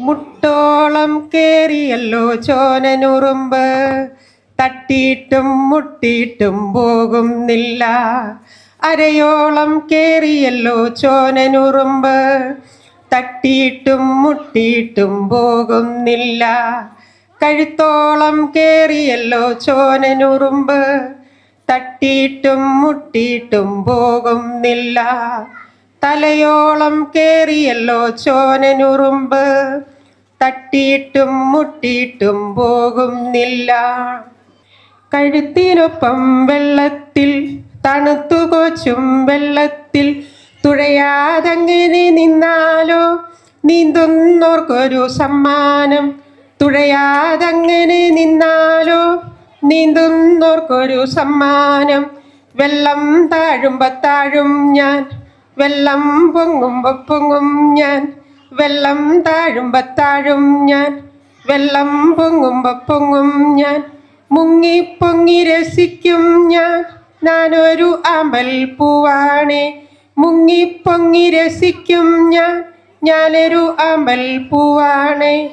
മുട്ടോളം കേറിയല്ലോ ചോനനുറുമ്പ്. തട്ടിയിട്ടും മുട്ടിയിട്ടും പോകുന്നില്ല. അരയോളം കേറിയല്ലോ ചോനനുറുമ്പ്. തട്ടിയിട്ടും മുട്ടിയിട്ടും പോകുന്നില്ല. കഴുത്തോളം കേറിയല്ലോ ചോനനുറുമ്പ്. തട്ടിയിട്ടും മുട്ടിയിട്ടും പോകുന്നില്ല. തലയോളം കേറിയല്ലോ ചോനനുറുമ്പ്. തട്ടിയിട്ടും മുട്ടിയിട്ടും പോകുന്നില്ല. കഴുത്തിനൊപ്പം വെള്ളത്തിൽ തണുത്തു കൊച്ചും വെള്ളത്തിൽ തുഴയാതങ്ങനെ നിന്നാലോ? നീന്തുന്നോർക്കൊരു സമ്മാനം തുഴയാതങ്ങനെ നിന്നാലോ? നീന്തുന്നോർക്കൊരു സമ്മാനം വെള്ളം താഴുമ്പോ താഴും ഞാൻ വെള്ളം പൊങ്ങുമ്പോ പൊങ്ങും ഞാൻ. വെള്ളം താഴുമ്പോ താഴും ഞാൻ. വെള്ളം പൊങ്ങുമ്പോ പൊങ്ങും ഞാൻ. മുങ്ങി പൊങ്ങി രസിക്കും ഞാൻ. ഞാനൊരു അമൽ പൂവാണേ. മുങ്ങി പൊങ്ങി രസിക്കും ഞാൻ. ഞാനൊരു അമൽ പൂവാണേ.